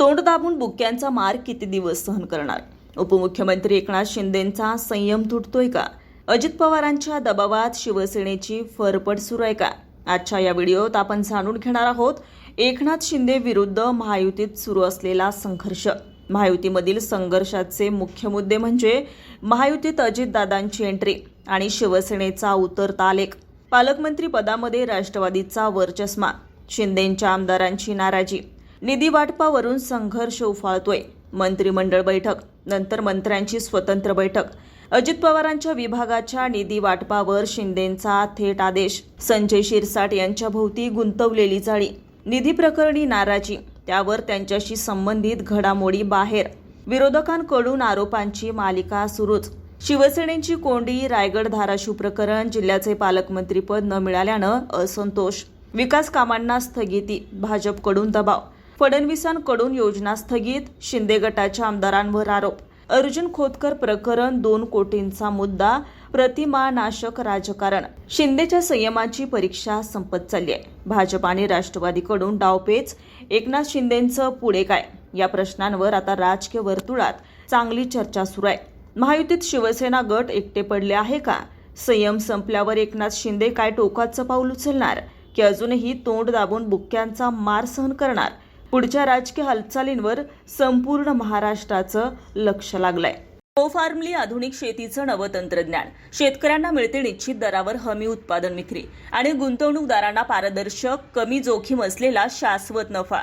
तोंड दाबून बुक्यांचा मार किती दिवस सहन करणार? उपमुख्यमंत्री एकनाथ शिंदेंचा संयम तुटतोय का? अजित पवारांच्या दबावात शिवसेनेची फरफट सुरू आहे का? आजच्या या व्हिडिओत आपण जाणून घेणार आहोत एकनाथ शिंदे विरुद्ध महायुतीत सुरू असलेला संघर्ष. महायुतीमधील संघर्षाचे मुख्य मुद्दे म्हणजे महायुतीत अजितदादांची एंट्री आणि शिवसेनेचा उतरता आलेख. पालकमंत्री पदामध्ये राष्ट्रवादीचा वरचष्मा शिंदेंच्या आमदारांची नाराजी. निधी वाटपावरून संघर्ष उफाळतोय. मंत्रिमंडळ बैठक नंतर मंत्र्यांची स्वतंत्र बैठक. अजित पवारांच्या विभागाच्या निधी वाटपावर शिंदेंचा थेट आदेश. संजय शिरसाट यांच्या भोवती गुंतवलेली जाळी. निधी प्रकरणी नाराजी त्यावर त्यांच्याशी संबंधित घडामोडी बाहेर. विरोधकांकडून आरोपांची मालिका सुरूच. शिवसेनेची कोंडी रायगड धाराशिव प्रकरण जिल्ह्याचे पालकमंत्रीपद न मिळाल्यानं असंतोष. विकास कामांना स्थगिती भाजपकडून दबाव. फडणवीसांकडून योजना स्थगित शिंदे गटाच्या आमदारांवर आरोप. अर्जुन खोतकर प्रकरण दोन कोटींचा मुद्दा प्रतिमानाशक राजकारण. शिंदेच्या संयमाची परीक्षा संपत चालली आहे. भाजप आणि राष्ट्रवादीकडून डावपेच एकनाथ शिंदेंचं पुढे काय? या प्रश्नांवर आता राजकीय वर्तुळात चांगली चर्चा सुरू आहे. महायुतीत शिवसेना गट एकटे पडले आहे का? संयम संपल्यावर एकनाथ शिंदे काय टोकाचं पाऊल उचलणार? की अजूनही तोंड दाबून बुक्क्यांचा मार सहन करणार? पुढच्या राजकीय हालचालींवर संपूर्ण महाराष्ट्राचं लक्ष लागलंय. हो फार्मली आधुनिक शेतीचं नवं तंत्रज्ञान. शेतकऱ्यांना मिळते निश्चित दरावर हमी उत्पादन विक्री आणि गुंतवणूकदारांना पारदर्शक कमी जोखीम असलेला शाश्वत नफा.